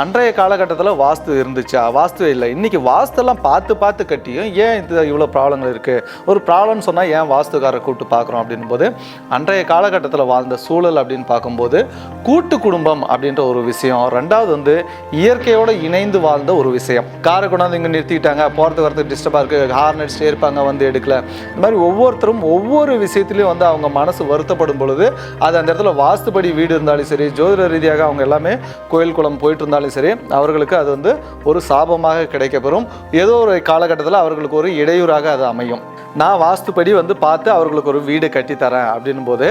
அன்றைய காலகட்டத்தில் வாஸ்து இருந்துச்சா? வாஸ்து இல்லை. இன்றைக்கி வாஸ்துலாம் பார்த்து பார்த்து கட்டியும் ஏன் இது இவ்வளோ ப்ராப்ளங்கள் இருக்குது ஒரு ப்ராப்ளம்னு சொன்னால் ஏன் வாஸ்துக்காரரை கூப்பிட்டு பார்க்குறோம் அப்படின் போது அன்றைய காலகட்டத்தில் வாழ்ந்த சூழல் அப்படின்னு பார்க்கும்போது கூட்டு குடும்பம் அப்படின்ற ஒரு விஷயம் ரெண்டாவது வந்து இயற்கையோடு இணைந்து வாழ்ந்த ஒரு விஷயம். காரை கொண்டாந்து இங்கே நிறுத்திக்கிட்டாங்க. போகிறதுக்கு வரத்துக்கு டிஸ்டர்பாக இருக்குது ஹார்ன் அடிச்சுட்டே இருப்பாங்க வந்து எடுக்கல. இந்த மாதிரி ஒவ்வொருத்தரும் ஒவ்வொரு விஷயத்துலையும் வந்து அவங்க மனசு வருத்தப்படும் பொழுது அது அந்த இடத்துல வாஸ்துபடி வீடு இருந்தாலும் சரி ஜோதிட ரீதியாக அவங்க எல்லாமே கோயில் குளம் போயிட்டு இருந்தாலும் சரி அவர்களுக்கு அது வந்து ஒரு சாபமாக கிடைக்கப்பெறும். ஏதோ ஒரு காலகட்டத்தில் அவர்களுக்கு ஒரு இடையூறாக அது அமையும். நான் வாஸ்துப்படி வந்து பார்த்து அவர்களுக்கு ஒரு வீடு கட்டித்தரேன் அப்படின்னும் போது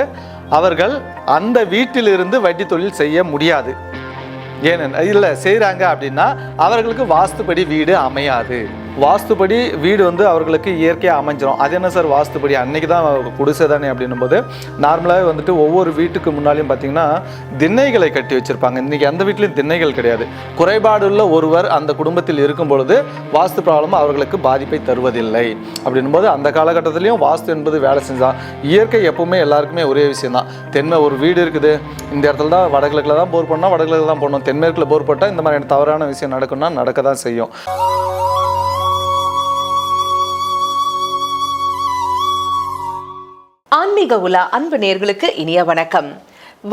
அவர்கள் அந்த வீட்டிலிருந்து வட்டி தொழில் செய்ய முடியாது. ஏன்னு இல்லை செய்கிறாங்க அப்படின்னா அவர்களுக்கு வாஸ்துப்படி வீடு அமையாது. வாஸ்துப்படி வீடு வந்து அவர்களுக்கு இயற்கையாக அமைஞ்சிரும். அது என்ன சார் வாஸ்துப்படி? அன்னைக்கு தான் குடிசை தானே அப்படின்னும் போது நார்மலாகவே வந்துட்டு ஒவ்வொரு வீட்டுக்கு முன்னாலையும் பார்த்தீங்கன்னா திண்ணைகளை கட்டி வச்சுருப்பாங்க. இன்றைக்கி எந்த வீட்லேயும் திண்ணைகள் கிடையாது. குறைபாடுள்ள ஒருவர் அந்த குடும்பத்தில் இருக்கும் பொழுது வாஸ்து ப்ராப்ளம் அவர்களுக்கு பாதிப்பை தருவதில்லை. அப்படின்னும் போது அந்த காலகட்டத்திலையும் வாஸ்து என்பது வேலை செஞ்சால் இயற்கை எப்பவுமே எல்லாருக்குமே ஒரே விஷயம் தான் தென்மை ஒரு வீடு இருக்குது. இந்த இடத்துல தான் வடகிழக்கில் தான் போர் பண்ணால் வடகிழக்கில் தான் போடணும். தென்மேற்கில் போர் போட்டால் இந்த மாதிரியான தவறான விஷயம் நடக்கும்னா நடக்க தான் செய்யும். ஆன்மீக உலா அன்பு நேர்களுக்கு இனிய வணக்கம்.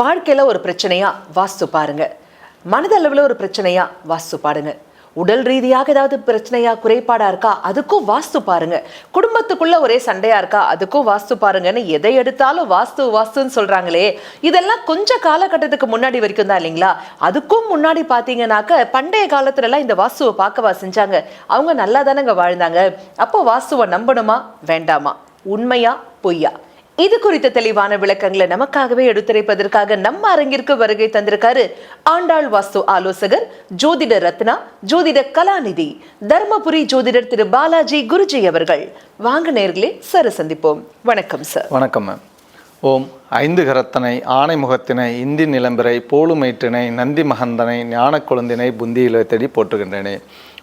வாழ்க்கையில் ஒரு பிரச்சனையா வாஸ்து பாருங்க. மனதளவில் ஒரு பிரச்சனையா வாஸ்து பாருங்க உடல் ரீதியாக ஏதாவது பிரச்சனையா குறைபாடா இருக்கா அதுக்கும் வாஸ்து பாருங்க. குடும்பத்துக்குள்ள ஒரே சண்டையா இருக்கா அதுக்கும் வாஸ்து பாருங்கன்னு எதை எடுத்தாலும் வாஸ்து வாஸ்துன்னு சொல்றாங்களே. இதெல்லாம் கொஞ்சம் காலகட்டத்துக்கு முன்னாடி வரைக்கும் தான் இல்லைங்களா? அதுக்கும் முன்னாடி பாத்தீங்கன்னாக்க பண்டைய காலத்துல எல்லாம் இந்த வாஸ்துவை பார்க்கவா செஞ்சாங்க. அவங்க நல்லா தானேங்க வாழ்ந்தாங்க. அப்போ வாஸ்துவை நம்பணுமா? வேண்டாமா? உண்மையா? பொய்யா? இது குறித்த தெளிவான விளக்கங்களை நமக்காகவே எடுத்துரைப்பதற்காக நம்ம அரங்கிற்கு வருகை தந்திருக்காரு ஆண்டாள் வாஸ்து ஆலோசகர் ஜோதிட ரத்னா ஜோதிட கலாநிதி தர்மபுரி ஜோதிடர் திரு பாலாஜி குருஜி அவர்கள். வாங்க நேர்களே சர சந்திப்போம். வணக்கம் சார். வணக்கம் மேம் ஓம் ஐந்து கரத்தனை ஆனை முகத்தினை இந்தி நிலம்பிரை போலுமயிற்றினை நந்தி மகந்தனை ஞான குழந்தினை புந்தியில தேடி போற்றுகின்றனே.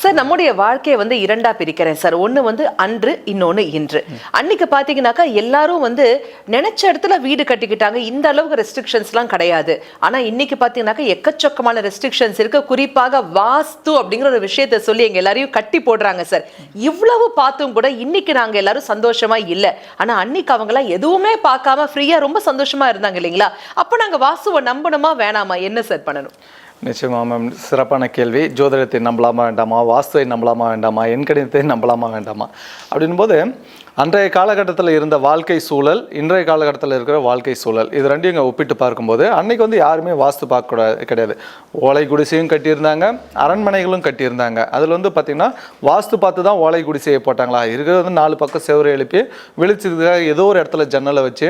சார் நம்முடைய வாழ்க்கையை வந்து இரண்டா பிரிக்கிறேன் சார். ஒன்று வந்து அன்று இன்னொன்னு இன்று. அன்னைக்கு பாத்தீங்கன்னாக்கா எல்லாரும் வந்து நினைச்ச இடத்துல வீடு கட்டிக்கிட்டாங்க. இந்த அளவுக்கு ரெஸ்ட்ரிக்ஷன்ஸ்லாம் கிடையாது. ஆனா இன்னைக்கு பாத்தீங்கன்னாக்கா எக்கச்சக்கமான ரெஸ்ட்ரிக்ஷன்ஸ் இருக்கு. குறிப்பாக வாஸ்து அப்படிங்கிற ஒரு விஷயத்தை சொல்லி எங்க எல்லாரையும் கட்டி போடுறாங்க சார். இவ்வளவு பார்த்தும் கூட இன்னைக்கு நாங்க எல்லாரும் சந்தோஷமா இல்ல. ஆனா அன்னைக்கு அவங்களாம் எதுவுமே பார்க்காம ஃப்ரீயா ரொம்ப சந்தோஷமா இருந்தாங்க இல்லைங்களா? அப்போ நாங்க வாசுவை நம்பணுமா வேணாமா? என்ன சார் பண்ணணும்? நிச்சயமாக மேம். சிறப்பான கேள்வி. ஜோதிடத்தை நம்பலாமா வேண்டாமா? வாஸ்துவை நம்பலாமா வேண்டாமா? என் நம்பலாமா வேண்டாமா? அப்படின்போது அன்றைய காலகட்டத்தில் இருந்த வாழ்க்கை சூழல் இன்றைய காலகட்டத்தில் இருக்கிற வாழ்க்கை சூழல் இது ரெண்டையும் இங்கே ஒப்பிட்டு பார்க்கும்போது அன்னைக்கு வந்து யாருமே வாஸ்து பார்க்கக்கூடாது கிடையாது. ஓலை குடிசையும் கட்டியிருந்தாங்க அரண்மனைகளும் கட்டியிருந்தாங்க. அதில் வந்து பார்த்திங்கன்னா வாஸ்து பார்த்து தான் ஓலை குடிசையை போட்டாங்களா? இருக்கிறது வந்து நாலு பக்கம் செவரை எழுப்பி விழிச்சதுக்காக ஏதோ ஒரு இடத்துல ஜன்னலை வச்சு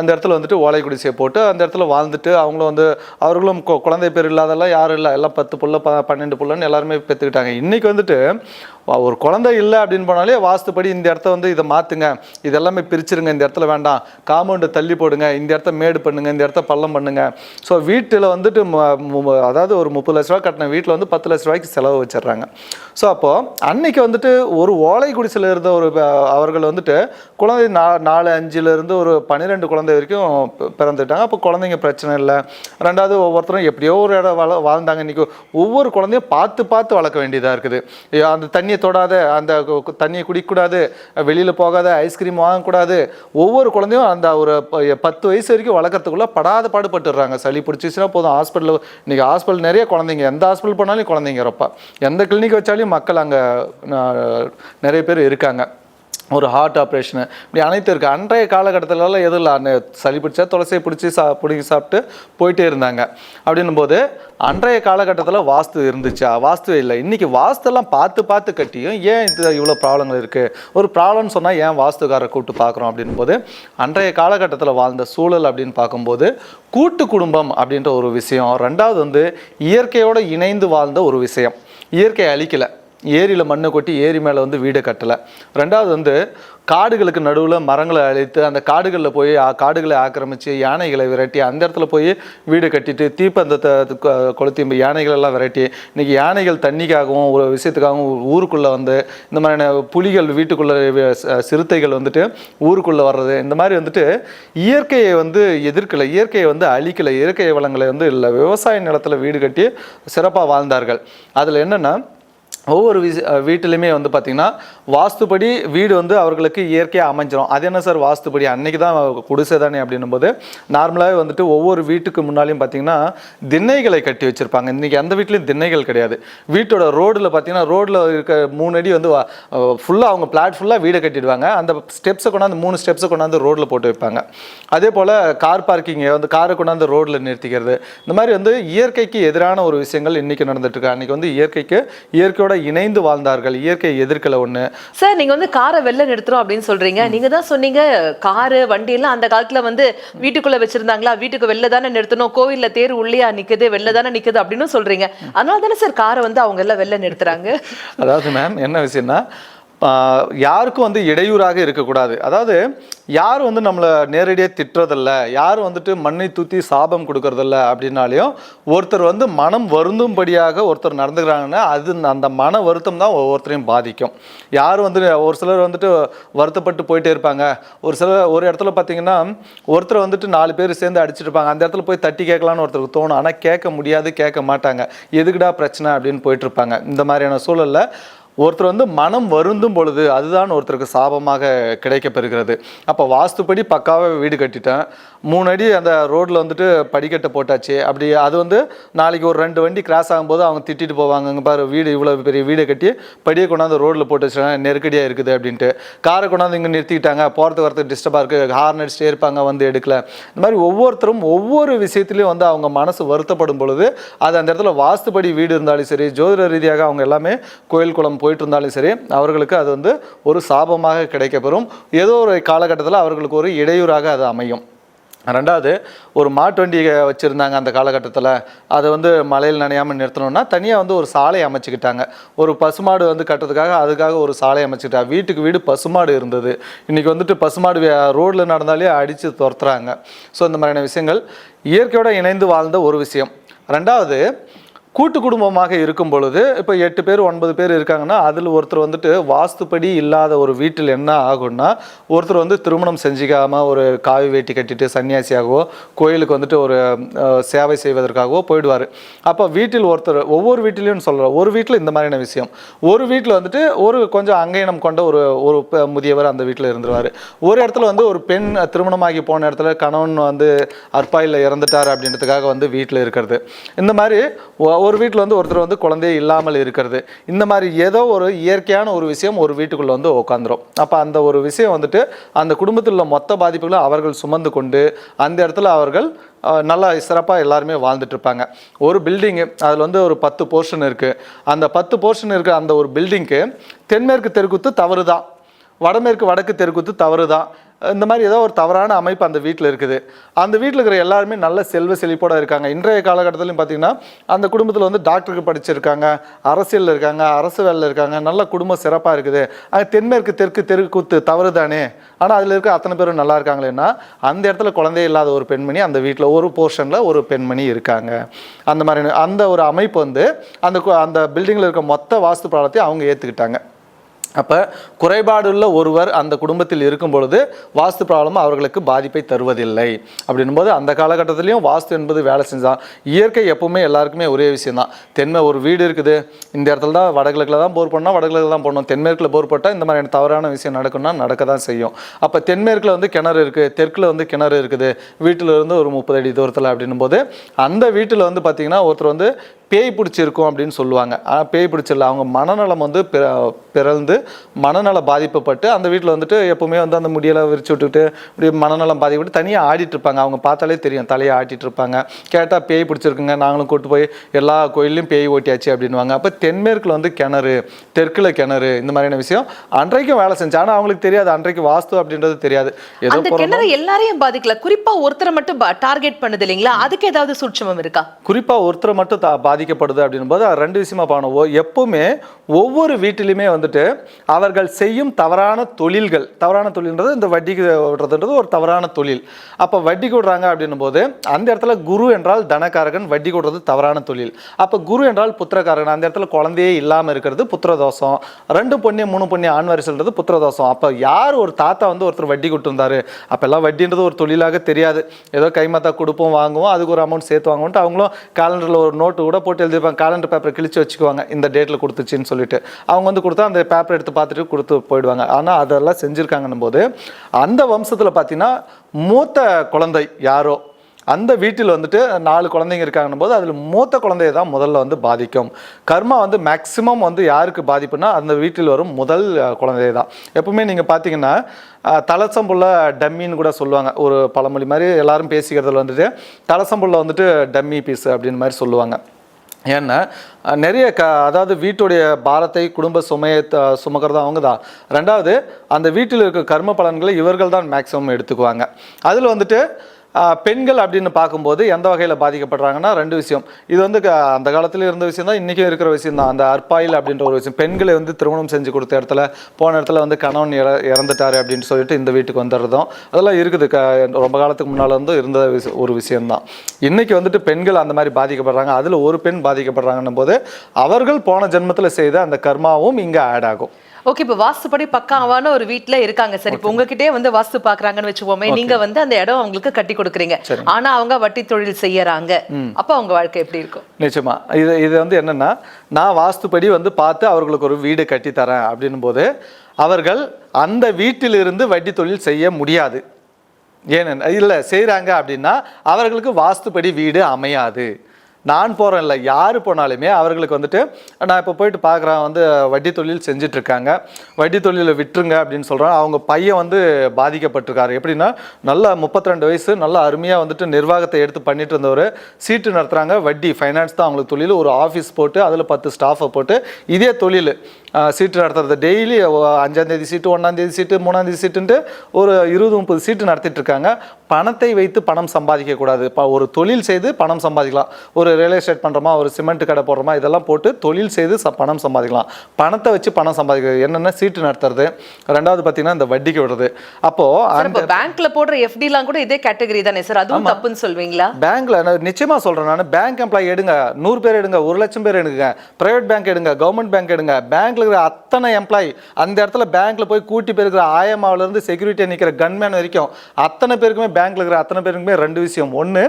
அந்த இடத்துல வந்துட்டு ஓலை குடிசையை போட்டு அந்த இடத்துல வாழ்ந்துட்டு அவங்களும் வந்து அவர்களும் குழந்தை பேர் இல்லாதெல்லாம் யாரும் இல்லை. எல்லாம் பத்து புள்ள ப பன்னெண்டு புள்ளன்னு எல்லாருமே பெற்றுக்கிட்டாங்க இன்றைக்கி வந்துட்டு ஒரு குழந்தை இல்லை அப்படின்னு போனாலே வாஸ்துப்படி இந்த இடத்த வந்து இதை மாற்றுங்க இதெல்லாமே பிரிச்சிருங்க. இந்த இடத்துல வேண்டாம். காம்பவுண்டை தள்ளி போடுங்க. இந்த இடத்த மேடு பண்ணுங்க. இந்த இடத்த பள்ளம் பண்ணுங்க. ஸோ வீட்டில் வந்துட்டு அதாவது ஒரு முப்பது லட்ச ரூபா கட்டின வீட்டில் வந்து பத்து லட்ச ரூபாய்க்கு செலவு வச்சிடுறாங்க. ஸோ அப்போது அன்னைக்கு வந்துட்டு ஒரு ஓலை குடிசையில் இருந்த ஒரு அவர்கள் வந்துட்டு குழந்தை நா நாலு அஞ்சுலேருந்து ஒரு பன்னிரெண்டு குழந்தை வரைக்கும் பிறந்துட்டாங்க. அப்போ குழந்தைங்க பிரச்சனை இல்லை. ரெண்டாவது ஒவ்வொருத்தரும் எப்படியோ ஒரு இடம் வள வாழ்ந்தாங்க. இன்றைக்கி ஒவ்வொரு குழந்தையும் பார்த்து பார்த்து வளர்க்க வேண்டியதாக இருக்குது. அந்த தண்ணியை தொடாத அந்த தண்ணியை குடிக்கக்கூடாது வெளியில் போகாத ஐஸ்கிரீம் வாங்கக்கூடாது. ஒவ்வொரு குழந்தையும் அந்த ஒரு ப- பத்து வயசு வரைக்கும் வளர்க்குறதுக்குள்ளே படாத பாடுபட்டுடுறாங்க. சளி பிடிச்சிச்சுன்னா போதும். ஹாஸ்பிட்டலில் இன்றைக்கி ஹாஸ்பிட்டல் நிறைய குழந்தைங்க எந்த ஹாஸ்பிட்டல் போனாலும் குழந்தைங்க இருப்பா எந்த கிளினிக் வச்சாலும் மக்கள் அங்கே நிறைய பேர் இருக்காங்க. ஒரு ஹார்ட் ஆப்ரேஷனு இப்படி அனைத்து இருக்குது அன்றைய காலகட்டத்திலலாம் எதுவும் இல்லை. சளி பிடிச்சா துளசியை பிடிச்சி சா பிடிங்கி சாப்பிட்டு போயிட்டே இருந்தாங்க. அப்படின்னும் போது அன்றைய காலகட்டத்தில் வாஸ்து இருந்துச்சா? வாஸ்து இல்லை. இன்றைக்கி வாஸ்துலாம் பார்த்து பார்த்து கட்டியும் ஏன் இது இவ்வளோ ப்ராப்ளங்கள் இருக்குது ஒரு ப்ராப்ளம்னு சொன்னால் ஏன் வாஸ்துக்காரரை கூப்பிட்டு பார்க்குறோம்? அப்படின்னும் போது அன்றைய காலகட்டத்தில் வாழ்ந்த சூழல் அப்படின்னு பார்க்கும்போது கூட்டு குடும்பம் அப்படின்ற ஒரு விஷயம். ரெண்டாவது வந்து இயற்கையோடு இணைந்து வாழ்ந்த ஒரு விஷயம். இயற்கை அழிக்கலை. ஏரியில் மண்ணை கொட்டி ஏரி மேலே வந்து வீடு கட்டலை. ரெண்டாவது வந்து காடுகளுக்கு நடுவில் மரங்களை அழித்து அந்த காடுகளில் போய் காடுகளை ஆக்கிரமித்து யானைகளை விரட்டி அந்த இடத்துல போய் வீடு கட்டிட்டு தீப்பந்தத்தை கொ- கொளுத்தி யானைகளெல்லாம் விரட்டி இன்றைக்கி யானைகள் தண்ணிக்காகவும் ஒரு விஷயத்துக்காகவும் ஊருக்குள்ளே வந்து இந்த மாதிரியான புலிகள் வீட்டுக்குள்ளே சிறுத்தைகள் வந்துட்டு ஊருக்குள்ளே வர்றது இந்த மாதிரி வந்துட்டு இயற்கையை வந்து எதிர்க்கலை இயற்கையை வந்து அழிக்கலை இயற்கை வளங்களை வந்து இல்லை விவசாய நிலத்தில் வீடு கட்டி சிறப்பாக வாழ்ந்தார்கள். அதில் என்னென்னா ஒவ்வொரு வீசி வீட்டிலையுமே வந்து பார்த்திங்கன்னா வாஸ்துப்படி வீடு வந்து அவர்களுக்கு இயற்கையாக அமைஞ்சிரும். அது என்ன சார் வாஸ்துப்படி? அன்றைக்கி தான் குடிசை தானே அப்படின்னும் போது நார்மலாகவே வந்துட்டு ஒவ்வொரு வீட்டுக்கு முன்னாலையும் பார்த்தீங்கன்னா திண்ணைகளை கட்டி வச்சுருப்பாங்க. இன்றைக்கி எந்த வீட்லேயும் திண்ணைகள் கிடையாது. வீட்டோட ரோடில் பார்த்திங்கன்னா ரோட்டில் இருக்க மூணு அடி வந்து ஃபுல்லாக அவங்க பிளாட் ஃபுல்லாக வீடை கட்டிடுவாங்க. அந்த ஸ்டெப்ஸை கொண்டாந்து மூணு ஸ்டெப்ஸை கொண்டாந்து ரோட்டில் போட்டு வைப்பாங்க. அதே போல் கார் பார்க்கிங்கை வந்து காரை கொண்டாந்து ரோட்டில் நிறுத்திக்கிறது. இந்த மாதிரி வந்து இயற்கைக்கு எதிரான ஒரு விஷயங்கள் இன்றைக்கி நடந்துட்டுருக்கு அன்றைக்கி வந்து இயற்கைக்கு இயற்கையோட இணைந்து வாழ்ந்தார்கள். இயற்கை எதிர்க்கலை ஒன்று சார் நீங்க வந்து காரை வெளில நிறுத்துறோம் அப்படின்னு சொல்றீங்க. நீங்க தான் சொன்னீங்க காரு வண்டி எல்லாம் அந்த காலத்துல வந்து வீட்டுக்குள்ள வச்சிருந்தாங்களா? வீட்டுக்கு வெளில தானே நிறுத்தணும். கோவில்ல தேர் உள்ளியா நிக்குது வெளில தானே நிக்குது அப்படின்னு சொல்றீங்க. அதனால தானே சார் காரை வந்து அவங்க எல்லாம் வெளில நிறுத்துறாங்க? அதாவது மேம் என்ன விஷயம்னா யாருக்கும் வந்து இடையூறாக இருக்கக்கூடாது. அதாவது யார் வந்து நம்மளை நேரடியாக திட்டுறதில்ல யார் வந்துட்டு மண்ணை தூத்தி சாபம் கொடுக்கறதில்ல அப்படின்னாலையும் ஒருத்தர் வந்து மனம் வருந்தும்படியாக ஒருத்தர் நடந்துக்கிறாங்கன்னா அது அந்த மன வருத்தம் தான் ஒவ்வொருத்தரையும் பாதிக்கும். யார் வந்து ஒரு சிலர் வந்துட்டு வருத்தப்பட்டு போயிட்டே இருப்பாங்க. ஒரு சிலர் ஒரு இடத்துல பார்த்தீங்கன்னா ஒருத்தர் வந்துட்டு நாலு பேர் சேர்ந்து அடிச்சிருப்பாங்க. அந்த இடத்துல போய் தட்டி கேட்கலான்னு ஒருத்தருக்கு தோணும். ஆனால் கேட்க முடியாது கேட்க மாட்டாங்க. எதுக்குடா பிரச்சனை அப்படின்னு போயிட்டு இருப்பாங்க. இந்த மாதிரியான சூழல்ல ஒருத்தர் வந்து மனம் வருந்தும் பொழுது அதுதான் ஒருத்தருக்கு சாபமாக கிடைக்கப்பெறுகிறது. அப்போ வாஸ்துப்படி பக்காவாக வீடு கட்டிட்டேன். மூணு அடி அந்த ரோட்டில் வந்துட்டு படிக்கட்டை போட்டாச்சு. அப்படி அது வந்து நாளைக்கு ஒரு ரெண்டு வண்டி கிராஸ் ஆகும்போது அவங்க திட்டிட்டு போவாங்க பாரு வீடு இவ்வளோ பெரிய வீடை கட்டி படியை கொண்டாந்து ரோட்டில் போட்டு வச்சுட்டாங்க நெருக்கடியாக இருக்குது அப்படின்ட்டு. காரை கொண்டாந்து இங்கே நிறுத்திக்கிட்டாங்க. போகிறதுக்கு வரத்துக்கு டிஸ்டர்பாக இருக்குது ஹார்ன் அடிச்சுட்டே இருப்பாங்க வந்து எடுக்கல. இந்த மாதிரி ஒவ்வொருத்தரும் ஒவ்வொரு விஷயத்துலையும் வந்து அவங்க மனசு வருத்தப்படும் பொழுது அது அந்த இடத்துல வாஸ்துப்படி வீடு இருந்தாலும் சரி ஜோதிட ரீதியாக அவங்க எல்லாமே கோயில் குளம் போய் போயிட்டு இருந்தாலும் சரி அவர்களுக்கு அது வந்து ஒரு சாபமாக கிடைக்கப்பெறும். ஏதோ ஒரு காலகட்டத்தில் அவர்களுக்கு ஒரு இடையூறாக அது அமையும். ரெண்டாவது ஒரு மாட்டு வண்டியை வச்சுருந்தாங்க அந்த காலகட்டத்தில். அதை வந்து மலையில் நனையாமல் நிறுத்தணும்னா தனியாக வந்து ஒரு சாலை அமைச்சுக்கிட்டாங்க. ஒரு பசுமாடு வந்து கட்டுறதுக்காக அதுக்காக ஒரு சாலை அமைச்சுக்கிட்டாங்க வீட்டுக்கு வீடு பசுமாடு இருந்தது. இன்றைக்கி வந்துட்டு பசுமாடு ரோட்டில் நடந்தாலே அடித்து துரத்துறாங்க. ஸோ இந்த மாதிரியான விஷயங்கள் இயற்கையோடு இணைந்து வாழ்ந்த ஒரு விஷயம். ரெண்டாவது கூட்டு குடும்பமாக இருக்கும் பொழுது இப்போ எட்டு பேர் ஒன்பது பேர் இருக்காங்கன்னா அதில் ஒருத்தர் வந்துட்டு வாஸ்துப்படி இல்லாத ஒரு வீட்டில் என்ன ஆகும்னா ஒருத்தர் வந்து திருமணம் செஞ்சிக்காமல் ஒரு காவி வேட்டி கட்டிட்டு சன்னியாசியாகவோ கோயிலுக்கு வந்துட்டு ஒரு சேவை செய்வதற்காகவோ போயிடுவார். அப்போ வீட்டில் ஒருத்தர் ஒவ்வொரு வீட்டிலையும் சொல்கிறோம் ஒரு வீட்டில் இந்த மாதிரியான விஷயம். ஒரு வீட்டில் வந்துட்டு ஒரு கொஞ்சம் அங்கீனம் கொண்ட ஒரு ஒரு முதியவர் அந்த வீட்டில் இருந்துருவார். ஒரு இடத்துல வந்து ஒரு பெண் திருமணமாகி போன இடத்துல கணவன் வந்து அற்பாயில் இறந்துட்டார் அப்படின்றதுக்காக வந்து வீட்டில் இருக்கிறது. இந்த மாதிரி ஒரு வீட்டில் வந்து ஒருத்தர் வந்து குழந்தையே இல்லாமல் இருக்கிறது. இந்த மாதிரி ஏதோ ஒரு இயற்கையான ஒரு விஷயம் ஒரு வீட்டுக்குள்ளே வந்து உட்காந்துரும் அப்போ அந்த ஒரு விஷயம் வந்துட்டு அந்த குடும்பத்தில் உள்ள மொத்த பாதிப்புகளை அவர்கள் சுமந்து கொண்டு அந்த இடத்துல அவர்கள் நல்லா சிறப்பாக எல்லாருமே வாழ்ந்துட்டுருப்பாங்க ஒரு பில்டிங்கு அதில் வந்து ஒரு பத்து போர்ஷன் இருக்குது அந்த பத்து போர்ஷன் இருக்கிற அந்த ஒரு பில்டிங்க்கு தென்மேற்கு தெருக்குத்து தவறு தான் வடமேற்கு வடக்கு தெருக்குத்து தவறு தான் இந்த மாதிரி ஏதோ ஒரு தவறான அமைப்பு அந்த வீட்டில் இருக்குது. அந்த வீட்டில் இருக்கிற எல்லாருமே நல்ல செல்வ செழிப்போட இருக்காங்க. இன்றைய காலகட்டத்திலையும் பார்த்தீங்கன்னா அந்த குடும்பத்தில் வந்து டாக்டருக்கு படிச்சிருக்காங்க அரசியலில் இருக்காங்க அரசு வேலையில் இருக்காங்க நல்ல குடும்பம் சிறப்பாக இருக்குது. அங்கே தென்மேற்கு தெற்கு தெருக்கூத்து தவறு தானே ஆனால் அதில் இருக்க அத்தனை பேரும் நல்லா இருக்காங்களேன்னா அந்த இடத்துல குழந்தை இல்லாத ஒரு பெண்மணி அந்த வீட்டில் ஒரு போர்ஷனில் ஒரு பெண்மணி இருக்காங்க. அந்த மாதிரி அந்த ஒரு அமைப்பு வந்து அந்த கு- அந்த பில்டிங்கில் இருக்க மொத்த வாஸ்து பாலத்தையும் அவங்க ஏற்றுக்கிட்டாங்க அப்போ குறைபாடுள்ள ஒருவர் அந்த குடும்பத்தில் இருக்கும் பொழுது வாஸ்து ப்ராப்ளம் அவர்களுக்கு பாதிப்பை தருவதில்லை. அப்படின்னும் போது அந்த காலகட்டத்திலையும் வாஸ்து என்பது வேலை செஞ்சான் இயற்கை எப்பவுமே எல்லாருக்குமே ஒரே விஷயம் தான் தென்மை ஒரு வீடு இருக்குது. இந்த இடத்துல தான் வடகிழக்கில் தான் போர் பண்ணால் வடகிழக்கில் தான் போடணும். தென்மேற்கில் போர் போட்டால் இந்த மாதிரியான தவறான விஷயம் நடக்கும்னா நடக்க தான் செய்யும். அப்போ தென்மேற்கில் வந்து கிணறு இருக்குது தெற்கில் வந்து கிணறு இருக்குது. வீட்டில் இருந்து ஒரு முப்பது அடி தூரத்தில் அப்படின்னும் போது அந்த வீட்டில் வந்து பார்த்திங்கன்னா ஒருத்தர் வந்து பேய் பிடிச்சிருக்கும் அப்படின்னு சொல்லுவாங்க. ஆனால் பேய் பிடிச்சிடல. அவங்க மனநலம் வந்து பிற பிறந்து மனநல பாதிப்புப்பட்டு அந்த வீட்டில் வந்துட்டு எப்பவுமே வந்து அந்த முடியெல்லாம் விரிச்சு விட்டுட்டு இப்படி மனநலம் பாதிக்கப்பட்டு தனியாக ஆடிட்டு இருப்பாங்க. அவங்க பார்த்தாலே தெரியும். தலையை ஆட்டிட்டு இருப்பாங்க. கேட்டால் பேய் பிடிச்சிருக்குங்க. நாங்களும் கூட்டு போய் எல்லா கோயில்லையும் பேய் ஓட்டியாச்சு அப்படின்வாங்க அப்போ தென்மேற்கில் வந்து கிணறு தெற்கில் கிணறு இந்த மாதிரியான விஷயம் அன்றைக்கும் வேலை செஞ்சு ஆனால் அவங்களுக்கு தெரியாது. அன்றைக்கு வாஸ்து அப்படின்றது தெரியாது. ஏதோ கிணறு எல்லாரையும் பாதிக்கல. குறிப்பா ஒருத்தரை மட்டும் டார்கெட் பண்ணுது இல்லைங்களா? அதுக்கு ஏதாவது சூட்சமம் இருக்கா? குறிப்பாக ஒருத்தரை மட்டும் தா பாதிக்கப்படுது அப்படின்போது அது ரெண்டு விஷயமா பார்க்கணும் ஒ- எப்பவுமே ஒவ்வொரு வீட்டிலுமே வந்துட்டு அவர்கள் செய்யும் தவறான தொழில்கள் தவறான தொழில்ன்றது இந்த வட்டிக்கு விடுறதுன்றது ஒரு தவறான தொழில். அப்போ வட்டிக்கு விடுறாங்க அப்படின்னும் போது அந்த இடத்துல குரு என்றால் தனக்காரகன் வட்டி கொடுறது தவறான தொழில். அப்போ குரு என்றால் புத்திரக்காரகன் அந்த இடத்துல குழந்தையே இல்லாமல் இருக்கிறது புத்திரதோஷம். ரெண்டு பொண்ணு மூணு பொண்ணு ஆண் வரிசல்ன்றது புத்திரதோஷம். அப்போ யார் ஒரு தாத்தா வந்து ஒருத்தர் வட்டி கொடுத்துருந்தாரு? அப்போல்லாம் வட்டின்றது ஒரு தொழிலாக தெரியாது. ஏதோ கைமாத்தா கொடுப்போம் வாங்குவோம் அதுக்கு ஒரு அமௌண்ட் சேர்த்து வாங்குவோம்ட்டு அவங்களும் காலண்டரில் ஒரு நோட்டு கூட போட்டு எழுதிருப்பாங்க காலண்டர் பேப்பரை கிழிச்சு வச்சுக்குவாங்க. இந்த டேட்டில் கொடுத்துச்சின்னு சொல்லிட்டு. அவங்க வந்து கொடுத்தா அந்த பேப்பர் எடுத்து பார்த்துட்டு கொடுத்து போயிடுவாங்க. ஆனால் அதெல்லாம் செஞ்சுருக்காங்கன்னும் போது அந்த வம்சத்தில் பார்த்தீங்கன்னா மூத்த குழந்தை யாரோ அந்த வீட்டில் வந்துட்டு நாலு குழந்தைங்க இருக்காங்கன்னும் போது அதில் மூத்த குழந்தைய தான் முதல்ல வந்து பாதிக்கும். கர்மா வந்து மேக்சிமம் வந்து யாருக்கு பாதிப்புனா அந்த வீட்டில் வரும் முதல் குழந்தைய தான். எப்பவுமே நீங்கள் பார்த்தீங்கன்னா தலசம்புள்ள டம்மின்னு கூட சொல்லுவாங்க. ஒரு பழமொழி மாதிரி எல்லாரும் பேசிக்கிறதுல வந்துட்டு தலசம்புள்ள வந்துட்டு டம்மி பீஸ் அப்படின்னு மாதிரி சொல்லுவாங்க. ஏன்னா நிறைய க அதாவது வீட்டுடைய பாரத்தை குடும்ப சுமையை சுமக்கிறது அவங்க தான் ரெண்டாவது அந்த வீட்டில் இருக்க கர்ம பலன்களை இவர்கள் தான் மேக்ஸிமம் எடுத்துக்குவாங்க. அதில் வந்துட்டு பெண்கள் அப்படின்னு பார்க்கும்போது எந்த வகையில் பாதிக்கப்படுறாங்கன்னா ரெண்டு விஷயம். இது வந்து க- அந்த காலத்தில் இருந்த விஷயம் தான் இன்றைக்கும் இருக்கிற விஷயம் தான் அந்த அற்பாயில் அப்படின்ற ஒரு விஷயம். பெண்களை வந்து திருமணம் செஞ்சு கொடுத்த இடத்துல போன இடத்துல வந்து கணவன் இற இறந்துட்டாரு அப்படின்னு சொல்லிட்டு இந்த வீட்டுக்கு வந்துடுறதும் அதெல்லாம் இருக்குது. க ரொம்ப காலத்துக்கு முன்னால் வந்து இருந்த ஒரு விஷயம்தான். இன்றைக்கி வந்துட்டு பெண்கள் அந்த மாதிரி பாதிக்கப்படுறாங்க. அதில் ஒரு பெண் பாதிக்கப்படுறாங்கன்னும் போது அவர்கள் போன ஜென்மத்தில் செய்த அந்த கர்மாவும் இங்கே ஆட் ஆகும். ஓகே இப்போ வாஸ்துப்படி பக்காவான ஒரு வீட்ல இருக்காங்க. சரி இப்போ உங்ககிட்டயே வந்து வாஸ்து பாக்குறாங்கன்னு வச்சுக்கோமே நீங்க வந்து அந்த இடம் அவங்களுக்கு கட்டி கொடுக்குறீங்க. ஆனா அவங்க வட்டி தொழில் செய்யறாங்க. அப்ப அவங்க வாழ்க்கை எப்படி இருக்கும்? நிச்சயமா. இது இது வந்து என்னன்னா நான் வாஸ்துப்படி வந்து பார்த்து அவர்களுக்கு ஒரு வீடு கட்டி தரேன் அப்படின்னும் போது அவர்கள் அந்த வீட்டிலிருந்து வட்டி தொழில் செய்ய முடியாது. ஏன்னு இல்லை செய்கிறாங்க அப்படின்னா அவர்களுக்கு வாஸ்துப்படி வீடு அமையாது. நான் போகிறேன் இல்லை யார் போனாலுமே அவர்களுக்கு வந்துட்டு நான் இப்போ போயிட்டு பார்க்குறேன் வந்து வட்டி தொழில் செஞ்சிட்ருக்காங்க. வட்டி தொழிலை விட்டுருங்க அப்படின்னு சொல்கிறேன் அவங்க பையன் வந்து பாதிக்கப்பட்டிருக்காரு. எப்படின்னா நல்ல முப்பத்தி ரெண்டு வயசு நல்ல அருமையாக வந்துட்டு நிர்வாகத்தை எடுத்து பண்ணிட்டு இருந்தவர். சீட்டு நடத்துகிறாங்க வட்டி ஃபைனான்ஸ் தான் அவங்களுக்கு தொழில். ஒரு ஆஃபீஸ் போட்டு அதில் பத்து ஸ்டாஃபை போட்டு இதே தொழில். சீட்டு நடத்துறது. டெய்லி அஞ்சாந்தேதி சீட்டு ஒன்றாந்தேதி சீட்டு மூணாந்தேதி சீட்டுன்ட்டு ஒரு இருபது முப்பது சீட்டு நடத்திட்டு இருக்காங்க பணத்தை வைத்து பணம் சம்பாதிக்கக்கூடாது இப்போ ஒரு தொழில் செய்து பணம் சம்பாதிக்கலாம். ஒரு ரியல் எஸ்டேட் பண்ணுறோமா ஒரு சிமெண்ட் கடை போடுறோமா இதெல்லாம் போட்டு தொழில் செய்து ச பணம் சம்பாதிக்கலாம். பணத்தை வச்சு பணம் சம்பாதிக்கிறது. என்னென்ன சீட்டு நடத்துறது? ரெண்டாவது பார்த்தீங்கன்னா இந்த வட்டிக்கு விடுறது. அப்போது இப்போ பேங்க்ல போடுற எஃப்டி எல்லாம் கூட இதே கேட்டகரி தானே சார்? அதுவும் தப்புன்னு சொல்வீங்களா? பேங்க்ல நான் நிச்சயமா சொல்றேன். நான் பேங்க் எம்ப்ளாயி எடுங்க. நூறு பேர் எடுங்க ஒரு லட்சம் பேர் எடுங்க. பிரைவேட் பேங்க் எடுங்க கவர்மெண்ட் பேங்க் எடுங்க. பேங்க்ல இருக்கிற அத்தனை எம்ப்ளாயி அந்த இடத்துல பேங்க்ல போய் கூட்டி போயிருக்கிற ஆயமாவில இருந்து நிற்கிற நிக்கிற கன்மேன் வரைக்கும் அத்தனை பேருக்குமே பேங்க்ல இருக்கிற அத்தனை பேருக்குமே ரெண்டு விஷயம். ஒன்று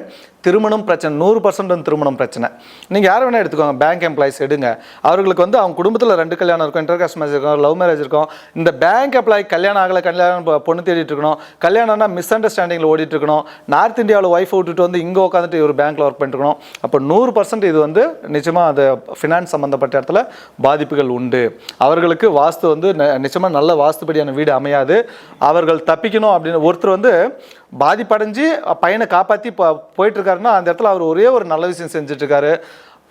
திருமணம் பிரச்சனை நூறு பர்சன்ட் வந்து திருமணம் பிரச்சனை. நீங்கள் யார் வேணால் எடுத்துக்கோங்க பேங்க் எம்ப்ளாயிஸ் எடுங்க. அவர்களுக்கு வந்து அவங்க குடும்பத்தில் ரெண்டு கல்யாணம் இருக்கும் இன்டர் காஸ்ட் மேரேஜ் இருக்கும் லவ் மேரேஜ் இருக்கும். இந்த பேங்க் எம்ப்ளாயி கல்யாணம் ஆகலை கல்யாணம் பொண்ணு தேடிட்டு இருக்கணும். கல்யாணம்னா மிஸ் அண்டர்ஸ்டாண்டிங்கில் ஓடிட்டு இருக்கணும். நார்த் இந்தியாவில் ஒய்ஃப் விட்டுட்டு வந்து இங்கே உட்காந்துட்டு ஒரு பேங்க்கில் ஒர்க் பண்ணிட்டு இருக்கணும். அப்போ நூறு பர்சன்ட் இது வந்து நிச்சயமாக அது ஃபினான்ஸ் சம்மந்தப்பட்ட இடத்துல பாதிப்புகள் உண்டு. அவர்களுக்கு வாஸ்து வந்து நிச்சயமாக நல்ல வாஸ்துபடியான வீடு அமையாது. அவர்கள் தப்பிக்கணும் அப்படின்னு ஒருத்தர் வந்து பாதிப்படைஞ்சு பையனை காப்பாற்றி போயிட்டு இருக்காருன்னா அந்த இடத்துல அவர் ஒரே ஒரு நல்ல விஷயம் செஞ்சுட்டு இருக்காரு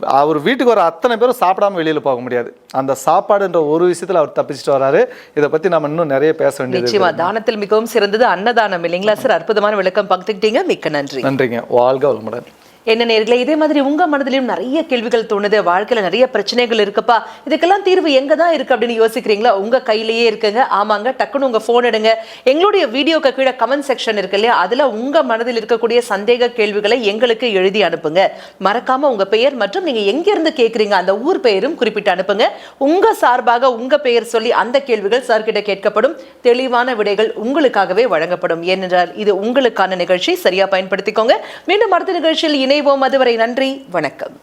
அவர் வீட்டுக்கு வர அத்தனை பேரும் சாப்பிடாம வெளியில் போக முடியாது. அந்த சாப்பாடுன்ற ஒரு விஷயத்தில் அவர் தப்பிச்சுட்டு வராரு. இதை பற்றி நம்ம இன்னும் நிறைய பேச வேண்டியது. நிச்சயமா தானத்தில் மிகவும் சிறந்தது அன்னதானம். இல்லைங்களா சார்? அற்புதமான விளக்கம் பகிர்ந்துக்கிட்டீங்க. மிக்க நன்றி. நன்றிங்க. வாழ்க வளமுடன். என்ன நேர்களே இதே மாதிரி உங்க மனதிலும் நிறைய கேள்விகள் தோணுது. வாழ்க்கையில நிறைய பிரச்சனைகள் இருக்குப்பா. இதுக்கெல்லாம் தீர்வு எங்க தான் இருக்கு அப்படின்னு யோசிக்கிறீங்களா? உங்க கையிலேயே இருக்குங்க. ஆமாங்க. டக்குன்னு உங்க போன் எடுங்க. எங்களுடைய வீடியோக்கு கீழே கமெண்ட் செக்ஷன் இருக்கு இல்லையா? அதுல உங்க மனதில் இருக்கக்கூடிய சந்தேக கேள்விகளை எங்களுக்கு எழுதி அனுப்புங்க. மறக்காம உங்க பெயர் மற்றும் நீங்க எங்க இருந்து கேட்குறீங்க அந்த ஊர் பெயரும் குறிப்பிட்டு அனுப்புங்க. உங்க சார்பாக உங்க பெயர் சொல்லி அந்த கேள்விகள் சார்கிட்ட கேட்கப்படும். தெளிவான விடைகள் உங்களுக்காகவே வழங்கப்படும். ஏனென்றால் இது உங்களுக்கான நிகழ்ச்சி. சரியா பயன்படுத்திக்கோங்க. மீண்டும் அடுத்த நிகழ்ச்சியில் இணைவோம் அதுவரை நன்றி வணக்கம்.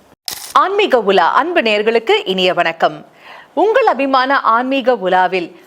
ஆன்மீக உலா அன்பு நேயர்களுக்கு இனிய வணக்கம். உங்கள் அபிமான ஆன்மீக உலாவில்